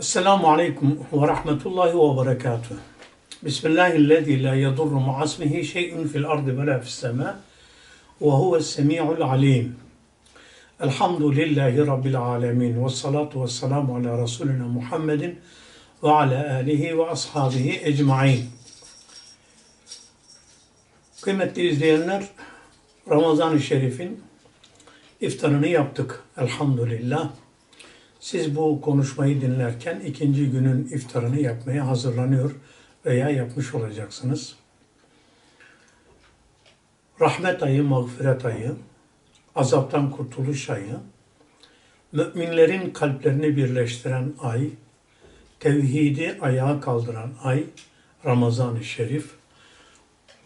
Esselamu Aleyküm ve Rahmetullahi ve Berekatuhu. Bismillahirrahmanirrahim. La yadurru ma'asmihi şey'un fil ardı ve la fis sema. Ve huves semi'ul alim. Elhamdülillahi Rabbil alemin. Ve salatu ve selamu ala Resulina Muhammedin ve ala alihi ve ashabihi ecmain. Kıymetli izleyenler, Ramazan-ı Şerif'in iftarını yaptık elhamdülillah. Siz bu konuşmayı dinlerken ikinci günün iftarını yapmaya hazırlanıyor veya yapmış olacaksınız. Rahmet ayı, mağfiret ayı, azaptan kurtuluş ayı, müminlerin kalplerini birleştiren ay, tevhidi ayağa kaldıran ay, Ramazan-ı Şerif.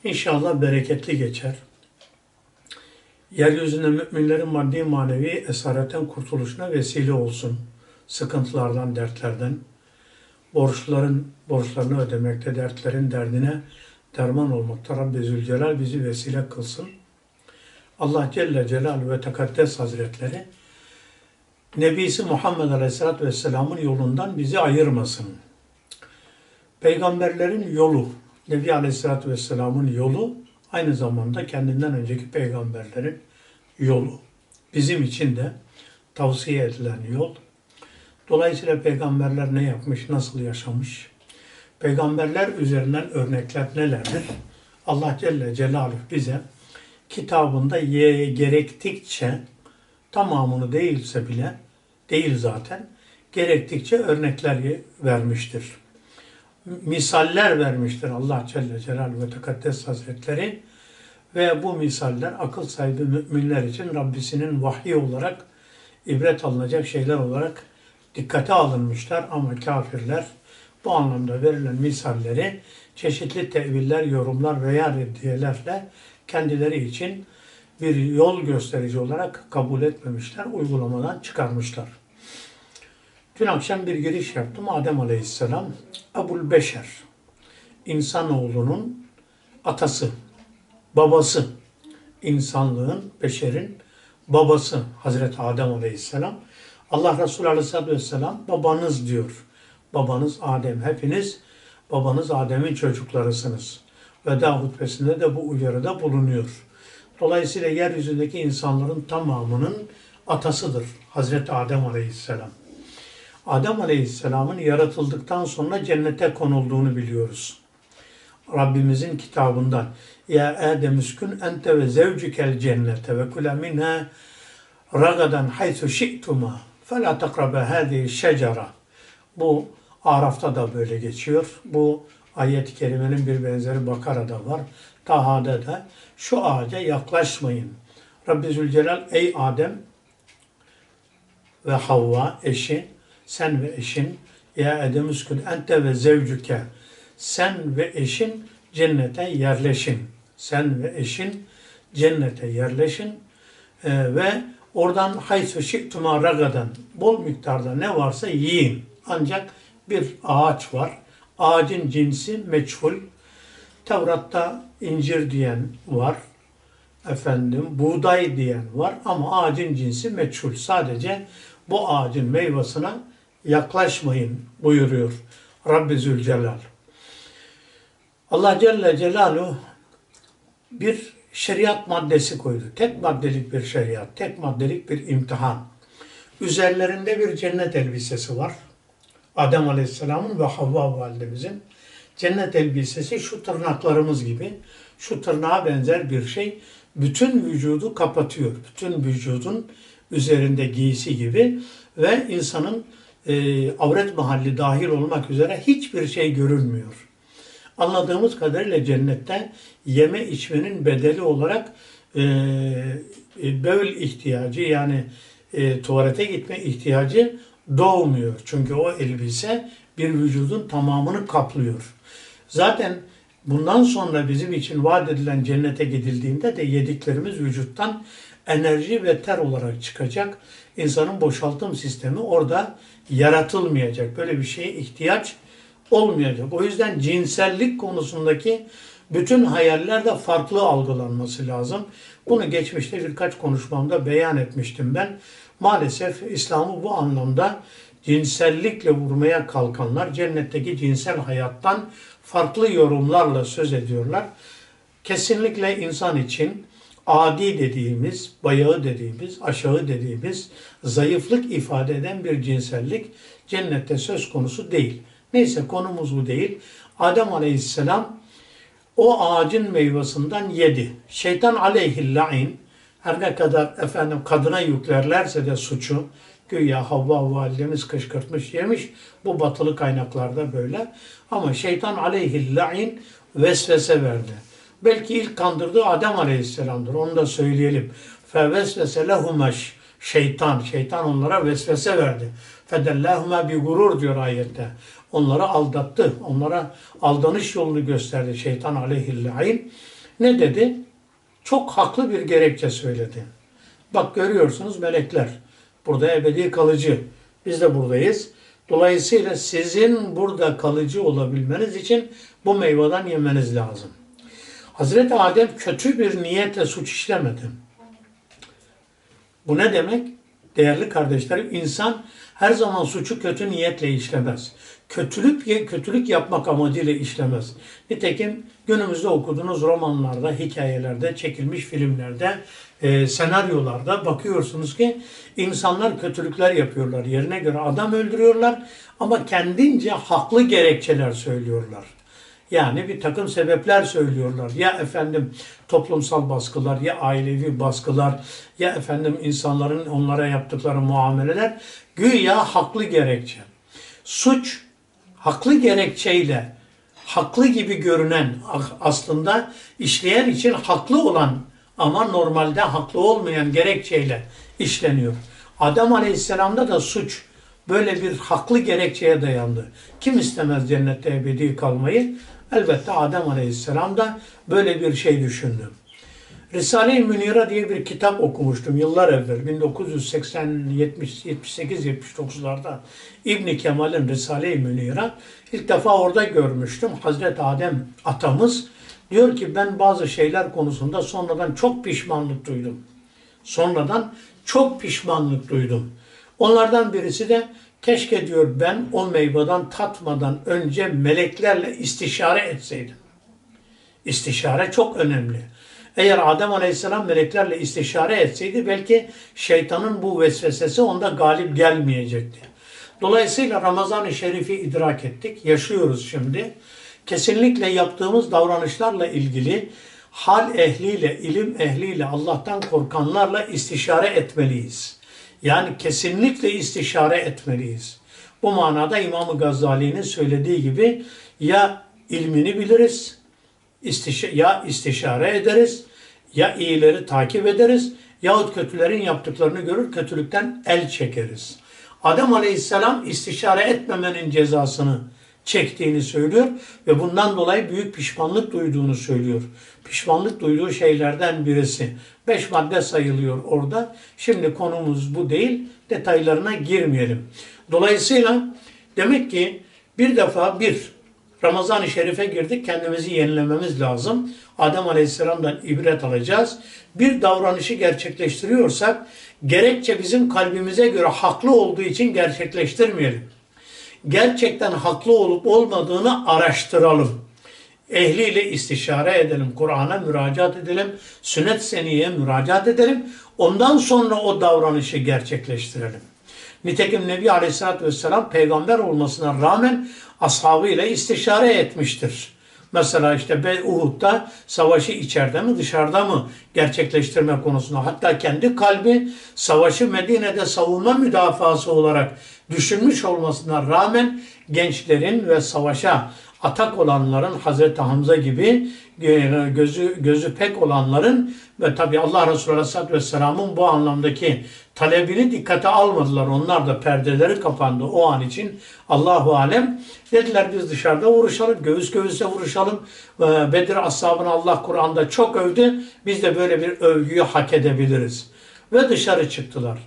İnşallah bereketli geçer. Yeryüzünde müminlerin maddi manevi esaretten kurtuluşuna vesile olsun. Sıkıntılardan, dertlerden, borçların borçlarını ödemekte, dertlerin derdine derman olmakta Rabbi Zülcelal bizi vesile kılsın. Allah Celle Celaluhu ve Tekaddes Hazretleri Nebisi Muhammed Aleyhisselatü Vesselam'ın yolundan bizi ayırmasın. Peygamberlerin yolu, Nebi Aleyhisselatü Vesselam'ın yolu aynı zamanda kendinden önceki peygamberlerin yolu. Bizim için de tavsiye edilen yol. Dolayısıyla peygamberler ne yapmış, nasıl yaşamış? Peygamberler üzerinden örnekler nelerdir? Allah Celle Celaluhu bize kitabında ye gerektikçe tamamını değilse bile değil zaten gerektikçe örnekler vermiştir. Misaller vermiştir Allah Celle Celaluhu ve Tekaddes Hazretleri ve bu misaller akıl sahibi müminler için Rabbisinin vahyi olarak ibret alınacak şeyler olarak dikkate alınmışlar ama kafirler bu anlamda verilen misalleri çeşitli teviller, yorumlar veya reddiyelerle kendileri için bir yol gösterici olarak kabul etmemişler, uygulamadan çıkarmışlar. Dün akşam bir giriş yaptım. Adem Aleyhisselam, Ebul Beşer, insanoğlunun atası, babası, insanlığın, beşerin babası Hazreti Adem Aleyhisselam. Allah Resulü Aleyhisselatü Vesselam babanız diyor. Babanız Adem. Hepiniz babanız Adem'in çocuklarısınız. Veda hutbesinde de bu uyarıda bulunuyor. Dolayısıyla yeryüzündeki insanların tamamının atasıdır Hazreti Adem Aleyhisselam. Adem Aleyhisselam'ın yaratıldıktan sonra cennete konulduğunu biliyoruz. Rabbimizin kitabından Ya Adem üskün ente ve zevcikel cennete ve kule minha ragadan haythu şi'tuma fe la takraba hadihi şecera Bu Araf'ta da böyle geçiyor. Bu ayet-i kerimenin bir benzeri Bakara'da var. Taha'da da şu ağaca yaklaşmayın. Rabbi Zülcelal ey Adem ve Havva eşi sen ve eşin ya Edem üskün ente ve zevcüke sen ve eşin cennete yerleşin. Sen ve eşin cennete yerleşin ee, ve oradan haysu şiktuma ragadan bol miktarda ne varsa yiyin. Ancak bir ağaç var. Ağacın cinsi meçhul. Tevrat'ta incir diyen var. Efendim buğday diyen var ama ağacın cinsi meçhul. Sadece bu ağacın meyvasına yaklaşmayın buyuruyor Rabbi Zülcelal. Allah Celle Celaluhu bir şeriat maddesi koydu. Tek maddelik bir şeriat, tek maddelik bir imtihan. Üzerlerinde bir cennet elbisesi var. Adem Aleyhisselam'ın ve Havva validemizin cennet elbisesi şu tırnaklarımız gibi, şu tırnağa benzer bir şey bütün vücudu kapatıyor. Bütün vücudun üzerinde giysi gibi ve insanın e, avret mahalli dahil olmak üzere hiçbir şey görülmüyor. Anladığımız kadarıyla cennette yeme içmenin bedeli olarak e, e, böl ihtiyacı yani e, tuvalete gitme ihtiyacı doğmuyor. Çünkü o elbise bir vücudun tamamını kaplıyor. Zaten bundan sonra bizim için vaat edilen cennete gidildiğinde de yediklerimiz vücuttan enerji ve ter olarak çıkacak. İnsanın boşaltım sistemi orada yaratılmayacak. Böyle bir şeye ihtiyaç olmayacak. O yüzden cinsellik konusundaki bütün hayaller de farklı algılanması lazım. Bunu geçmişte birkaç konuşmamda beyan etmiştim ben. Maalesef İslam'ı bu anlamda cinsellikle vurmaya kalkanlar cennetteki cinsel hayattan farklı yorumlarla söz ediyorlar. Kesinlikle insan için adi dediğimiz, bayağı dediğimiz, aşağı dediğimiz zayıflık ifade eden bir cinsellik cennette söz konusu değil. Neyse konumuz bu değil. Adem Aleyhisselam o ağacın meyvesinden yedi. Şeytan aleyhilla'in her ne kadar efendim kadına yüklerlerse de suçu güya Havva validemiz kışkırtmış yemiş. Bu batılı kaynaklarda böyle. Ama şeytan aleyhilla'in vesvese verdi. Belki ilk kandırdığı Adem aleyhisselamdır. Onu da söyleyelim. Fevesvese lehumeş şeytan. Şeytan onlara vesvese verdi. Fedellahuma bi gurur diyor ayette. Onları aldattı. Onlara aldanış yolunu gösterdi şeytan aleyhilla'in. Ne dedi? Çok haklı bir gerekçe söyledi. Bak görüyorsunuz melekler. Burada ebedi kalıcı. Biz de buradayız. Dolayısıyla sizin burada kalıcı olabilmeniz için bu meyveden yemeniz lazım. Hazreti Adem kötü bir niyetle suç işlemedi. Bu ne demek? Değerli kardeşlerim, insan her zaman suçu kötü niyetle işlemez. Kötülük kötülük yapmak amacıyla işlemez. Nitekim günümüzde okuduğunuz romanlarda, hikayelerde, çekilmiş filmlerde, e, senaryolarda bakıyorsunuz ki insanlar kötülükler yapıyorlar. Yerine göre adam öldürüyorlar ama kendince haklı gerekçeler söylüyorlar. Yani bir takım sebepler söylüyorlar. Ya efendim toplumsal baskılar, ya ailevi baskılar, ya efendim insanların onlara yaptıkları muameleler güya haklı gerekçe. Suç haklı gerekçeyle haklı gibi görünen aslında işleyen için haklı olan ama normalde haklı olmayan gerekçeyle işleniyor. Adam Aleyhisselam'da da suç böyle bir haklı gerekçeye dayandı. Kim istemez cennette ebedi kalmayı? Elbette Adem Aleyhisselam da böyle bir şey düşündü. Risale-i Münira diye bir kitap okumuştum yıllar evvel 1980 70 78 79'larda İbn Kemal'in Risale-i Münira ilk defa orada görmüştüm. Hazreti Adem atamız diyor ki ben bazı şeyler konusunda sonradan çok pişmanlık duydum. Sonradan çok pişmanlık duydum. Onlardan birisi de keşke diyor ben o meyveden tatmadan önce meleklerle istişare etseydim. İstişare çok önemli. Eğer Adem Aleyhisselam meleklerle istişare etseydi belki şeytanın bu vesvesesi onda galip gelmeyecekti. Dolayısıyla Ramazan-ı Şerif'i idrak ettik, yaşıyoruz şimdi. Kesinlikle yaptığımız davranışlarla ilgili hal ehliyle, ilim ehliyle, Allah'tan korkanlarla istişare etmeliyiz. Yani kesinlikle istişare etmeliyiz. Bu manada İmam-ı Gazali'nin söylediği gibi ya ilmini biliriz, istiş ya istişare ederiz, ya iyileri takip ederiz, yahut kötülerin yaptıklarını görür, kötülükten el çekeriz. Adem Aleyhisselam istişare etmemenin cezasını çektiğini söylüyor ve bundan dolayı büyük pişmanlık duyduğunu söylüyor. Pişmanlık duyduğu şeylerden birisi. Beş madde sayılıyor orada. Şimdi konumuz bu değil. Detaylarına girmeyelim. Dolayısıyla demek ki bir defa bir Ramazan-ı Şerif'e girdik. Kendimizi yenilememiz lazım. Adem Aleyhisselam'dan ibret alacağız. Bir davranışı gerçekleştiriyorsak gerekçe bizim kalbimize göre haklı olduğu için gerçekleştirmeyelim. Gerçekten haklı olup olmadığını araştıralım. Ehliyle istişare edelim, Kur'an'a müracaat edelim, sünnet seniyeye müracaat edelim. Ondan sonra o davranışı gerçekleştirelim. Nitekim Nebi Aleyhisselatü Vesselam peygamber olmasına rağmen ashabıyla istişare etmiştir. Mesela işte Uhud'da savaşı içeride mi dışarıda mı gerçekleştirme konusunda? Hatta kendi kalbi savaşı Medine'de savunma müdafası olarak düşünmüş olmasına rağmen gençlerin ve savaşa atak olanların Hazreti Hamza gibi gözü gözü pek olanların ve tabi Allah Resulü Aleyhisselatü Vesselam'ın bu anlamdaki talebini dikkate almadılar. Onlar da perdeleri kapandı o an için. Allahu Alem dediler biz dışarıda vuruşalım, göğüs göğüse vuruşalım. Bedir ashabını Allah Kur'an'da çok övdü. Biz de böyle bir övgüyü hak edebiliriz. Ve dışarı çıktılar.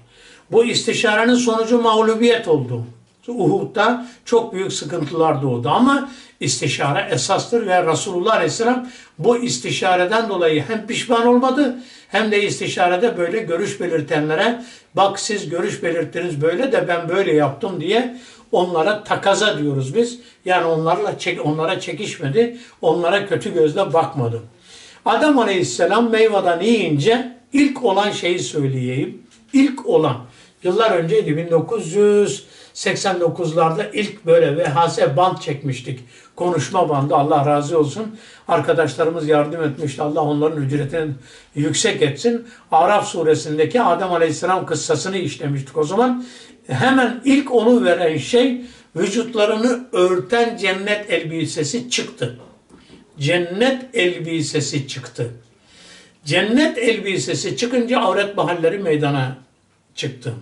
Bu istişarenin sonucu mağlubiyet oldu. Uhud'da çok büyük sıkıntılar doğdu ama istişare esastır ve Resulullah Aleyhisselam bu istişareden dolayı hem pişman olmadı hem de istişarede böyle görüş belirtenlere Bak siz görüş belirttiniz böyle de ben böyle yaptım diye onlara takaza diyoruz biz. Yani onlarla çek, onlara çekişmedi, onlara kötü gözle bakmadı. Adam Aleyhisselam meyveden yiyince ilk olan şeyi söyleyeyim. İlk olan. Yıllar önceydi 1989'larda ilk böyle VHS band çekmiştik. Konuşma bandı Allah razı olsun. Arkadaşlarımız yardım etmişti. Allah onların ücretini yüksek etsin. Araf suresindeki Adem Aleyhisselam kıssasını işlemiştik o zaman. Hemen ilk onu veren şey vücutlarını örten cennet elbisesi çıktı. Cennet elbisesi çıktı. Cennet elbisesi çıkınca avret mahalleri meydana çıktı.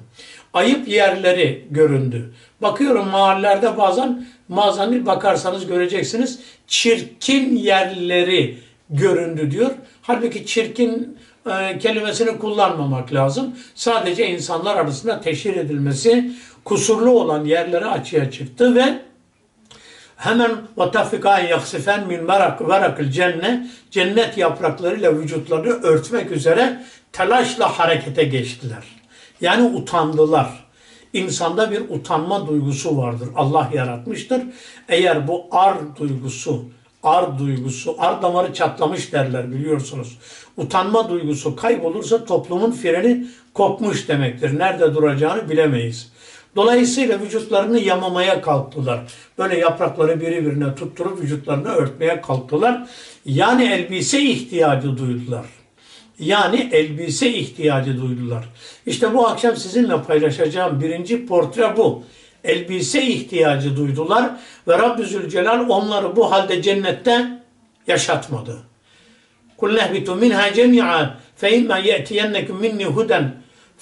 Ayıp yerleri göründü. Bakıyorum mahallelerde bazen bazen bakarsanız göreceksiniz çirkin yerleri göründü diyor. Halbuki çirkin e, kelimesini kullanmamak lazım. Sadece insanlar arasında teşhir edilmesi kusurlu olan yerleri açığa çıktı ve hemen vatafika yaksifen min merak verakil cennet cennet yapraklarıyla vücutlarını örtmek üzere telaşla harekete geçtiler. Yani utandılar. İnsanda bir utanma duygusu vardır. Allah yaratmıştır. Eğer bu ar duygusu, ar duygusu, ar damarı çatlamış derler biliyorsunuz. Utanma duygusu kaybolursa toplumun freni kopmuş demektir. Nerede duracağını bilemeyiz. Dolayısıyla vücutlarını yamamaya kalktılar. Böyle yaprakları birbirine tutturup vücutlarını örtmeye kalktılar. Yani elbise ihtiyacı duydular. Yani elbise ihtiyacı duydular. İşte bu akşam sizinle paylaşacağım birinci portre bu. Elbise ihtiyacı duydular ve Rabbi Zülcelal onları bu halde cennette yaşatmadı. قُلْ نَهْبِتُ مِنْهَا جَمِيعًا فَاِمَّا يَأْتِيَنَّكُمْ مِنِّي هُدًا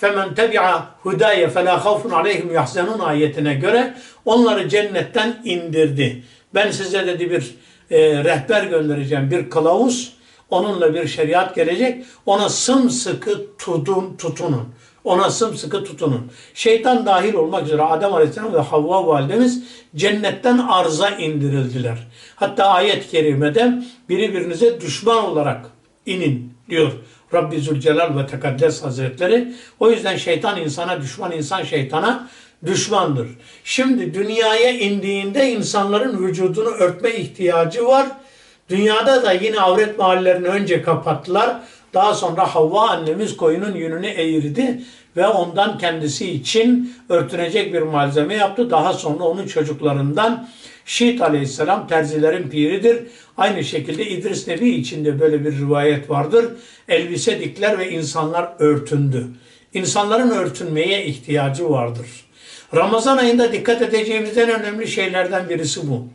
فَمَنْ تَبِعَ هُدَايَ فَلَا خَوْفٌ عَلَيْهِمْ يَحْزَنُونَ ayetine göre onları cennetten indirdi. Ben size dedi bir e, rehber göndereceğim, bir kılavuz. Onunla bir şeriat gelecek. Ona sımsıkı tutun, tutunun. Ona sımsıkı tutunun. Şeytan dahil olmak üzere Adem Aleyhisselam ve Havva validemiz cennetten arza indirildiler. Hatta ayet-i kerimede birbirinize düşman olarak inin diyor Rabbi Zülcelal ve Tekaddes Hazretleri. O yüzden şeytan insana düşman, insan şeytana düşmandır. Şimdi dünyaya indiğinde insanların vücudunu örtme ihtiyacı var. Dünyada da yine avret mahallerini önce kapattılar. Daha sonra Havva annemiz koyunun yününü eğirdi ve ondan kendisi için örtünecek bir malzeme yaptı. Daha sonra onun çocuklarından Şiit aleyhisselam terzilerin piridir. Aynı şekilde İdris Nebi içinde böyle bir rivayet vardır. Elbise dikler ve insanlar örtündü. İnsanların örtünmeye ihtiyacı vardır. Ramazan ayında dikkat edeceğimiz en önemli şeylerden birisi bu.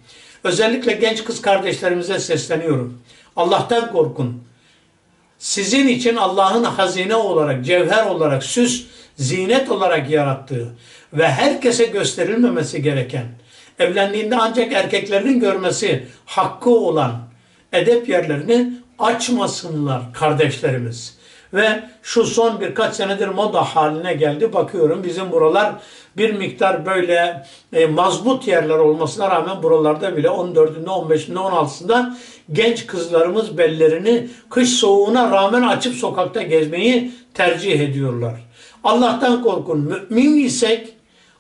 Özellikle genç kız kardeşlerimize sesleniyorum. Allah'tan korkun. Sizin için Allah'ın hazine olarak, cevher olarak, süs, zinet olarak yarattığı ve herkese gösterilmemesi gereken, evlendiğinde ancak erkeklerin görmesi hakkı olan edep yerlerini açmasınlar kardeşlerimiz. Ve şu son birkaç senedir moda haline geldi. Bakıyorum bizim buralar bir miktar böyle e, mazbut yerler olmasına rağmen buralarda bile 14'ünde, 15'inde, 16'sında genç kızlarımız bellerini kış soğuğuna rağmen açıp sokakta gezmeyi tercih ediyorlar. Allah'tan korkun. Mümin isek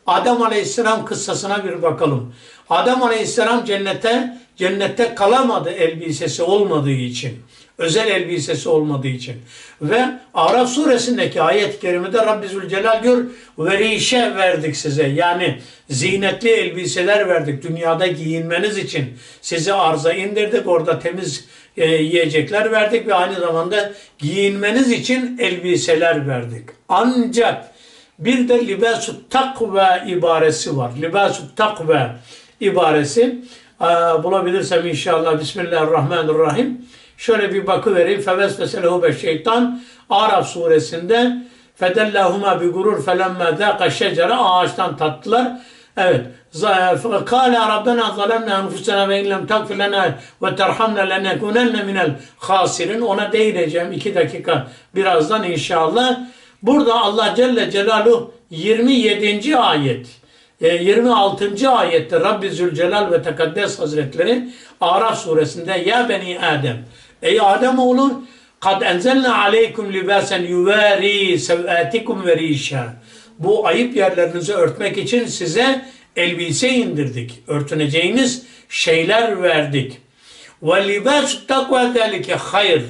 Adem Aleyhisselam kıssasına bir bakalım. Adem Aleyhisselam cennete cennette kalamadı elbisesi olmadığı için. Özel elbisesi olmadığı için. Ve Araf suresindeki ayet-i kerimede Rabbi Zülcelal diyor verişe verdik size. Yani zinetli elbiseler verdik. Dünyada giyinmeniz için sizi arza indirdik. Orada temiz e, yiyecekler verdik ve aynı zamanda giyinmeniz için elbiseler verdik. Ancak bir de libasut takva ibaresi var. Libasut takva ibaresi bulabilirsem inşallah Bismillahirrahmanirrahim. Şöyle bir bakı vereyim. Fevesvese lehu şeytan Araf suresinde fedellahuma bi gurur felemme zâka şecere ağaçtan tattılar. Evet. Kâle Rabbena zalemna enfusena ve illem tagfir lena ve terhamna lenekunenne minel hasirin. Ona değineceğim iki dakika birazdan inşallah. Burada Allah Celle Celaluhu 27. ayet 26. ayette Rabbi Zülcelal ve Tekaddes Hazretleri Araf suresinde Ya Beni Adem Ey Adem oğlu kad enzelna aleykum libasen yuvari sevatikum ve rişa. Bu ayıp yerlerinizi örtmek için size elbise indirdik. Örtüneceğiniz şeyler verdik. Ve libas takva zelike hayır.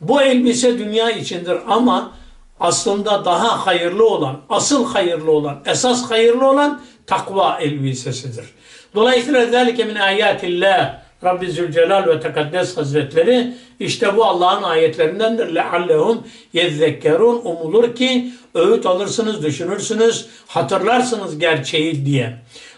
Bu elbise dünya içindir ama aslında daha hayırlı olan, asıl hayırlı olan, esas hayırlı olan takva elbisesidir. Dolayısıyla zelike min ayatillah Rabbi Zülcelal ve Tekaddes Hazretleri işte bu Allah'ın ayetlerindendir. Leallehum yezzekkerun umulur ki öğüt alırsınız, düşünürsünüz, hatırlarsınız gerçeği diye.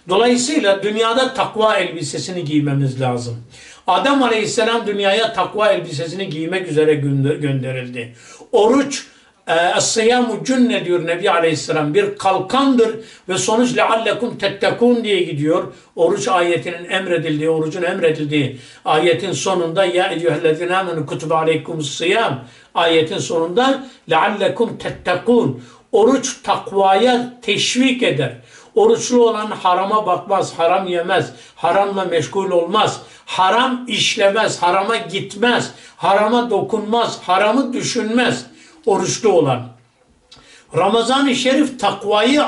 Dolayısıyla dünyada takva elbisesini giymemiz lazım. Adem Aleyhisselam dünyaya takva elbisesini giymek üzere gönderildi. Oruç Es-siyamu cünne diyor Nebi Aleyhisselam bir kalkandır ve sonuç leallekum tettekun diye gidiyor. Oruç ayetinin emredildiği, orucun emredildiği ayetin sonunda ya eyyühellezine amenu kutube aleykumus siyam ayetin sonunda leallekum tettekun oruç takvaya teşvik eder. Oruçlu olan harama bakmaz, haram yemez, haramla meşgul olmaz, haram işlemez, harama gitmez, harama dokunmaz, haramı düşünmez oruçlu olan. Ramazan-ı Şerif takvayı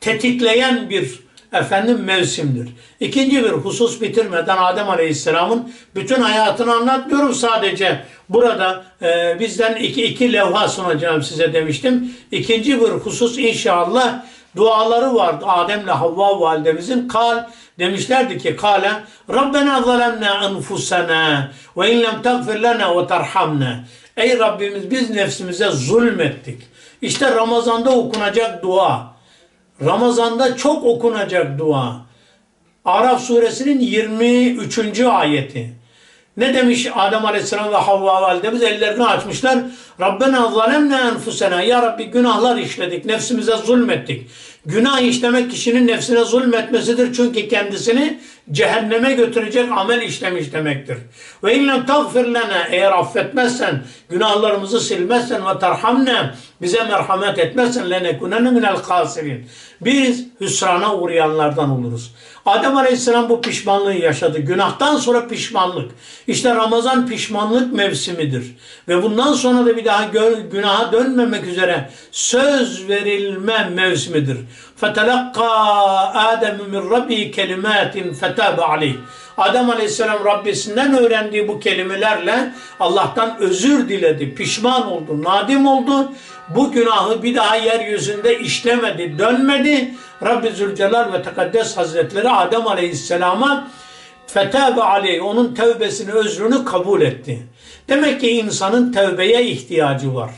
tetikleyen bir efendim mevsimdir. İkinci bir husus bitirmeden Adem Aleyhisselam'ın bütün hayatını anlatmıyorum sadece. Burada e, bizden iki, iki levha sunacağım size demiştim. İkinci bir husus inşallah duaları vardı Adem'le Havva validemizin. Kal demişlerdi ki kale Rabbena zalemna enfusena ve in lem tagfir lana ve terhamna. Ey Rabbimiz biz nefsimize zulmettik. İşte Ramazan'da okunacak dua. Ramazan'da çok okunacak dua. Araf suresinin 23. ayeti. Ne demiş Adem Aleyhisselam ve Havva validemiz ellerini açmışlar. Rabbena zalemne enfusena. Ya Rabbi günahlar işledik. Nefsimize zulmettik. Günah işlemek kişinin nefsine zulmetmesidir. Çünkü kendisini cehenneme götürecek amel işlemiş demektir. Ve illem tagfir lana eğer affetmezsen, günahlarımızı silmezsen ve terhamne bize merhamet etmezsen lenekunenne minel kasirin. Biz hüsrana uğrayanlardan oluruz. Adem Aleyhisselam bu pişmanlığı yaşadı. Günahtan sonra pişmanlık. İşte Ramazan pişmanlık mevsimidir. Ve bundan sonra da bir daha gö- günaha dönmemek üzere söz verilme mevsimidir. فَتَلَقَّى آدَمُ مِنْ رَبِّهِ كَلِمَاتٍ فَتَابَ عَلَيْهِ Adem Aleyhisselam Rabbisinden öğrendiği bu kelimelerle Allah'tan özür diledi, pişman oldu, nadim oldu. Bu günahı bir daha yeryüzünde işlemedi, dönmedi. Rabbi Zülcelal ve Tekaddes Hazretleri Adem Aleyhisselam'a fetabe aleyh onun tevbesini, özrünü kabul etti. Demek ki insanın tevbeye ihtiyacı var.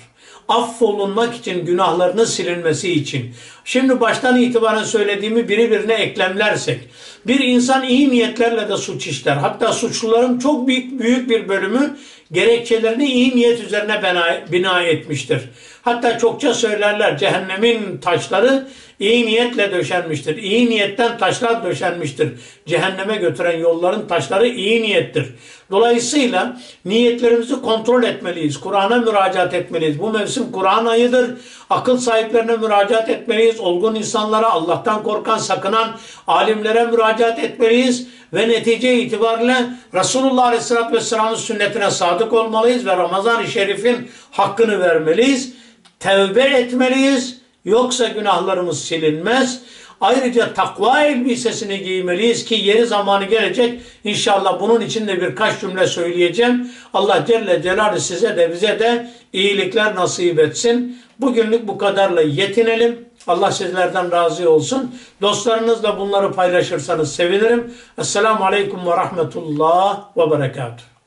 Affolunmak için, günahlarının silinmesi için. Şimdi baştan itibaren söylediğimi biri birine eklemlersek, bir insan iyi niyetlerle de suç işler. Hatta suçluların çok büyük büyük bir bölümü gerekçelerini iyi niyet üzerine bina, bina etmiştir. Hatta çokça söylerler cehennemin taşları iyi niyetle döşenmiştir. İyi niyetten taşlar döşenmiştir. Cehenneme götüren yolların taşları iyi niyettir. Dolayısıyla niyetlerimizi kontrol etmeliyiz. Kur'an'a müracaat etmeliyiz. Bu mevsim Kur'an ayıdır. Akıl sahiplerine müracaat etmeliyiz. Olgun insanlara, Allah'tan korkan, sakınan alimlere müracaat etmeliyiz. Ve netice itibariyle Resulullah Aleyhisselatü Vesselam'ın sünnetine sadık olmalıyız ve Ramazan-ı Şerif'in hakkını vermeliyiz. Tevbe etmeliyiz. Yoksa günahlarımız silinmez. Ayrıca takva elbisesini giymeliyiz ki yeri zamanı gelecek. İnşallah bunun için de birkaç cümle söyleyeceğim. Allah Celle Celaluhu size de bize de iyilikler nasip etsin. Bugünlük bu kadarla yetinelim. Allah sizlerden razı olsun. Dostlarınızla bunları paylaşırsanız sevinirim. Esselamu Aleyküm ve Rahmetullah ve Berekatuhu.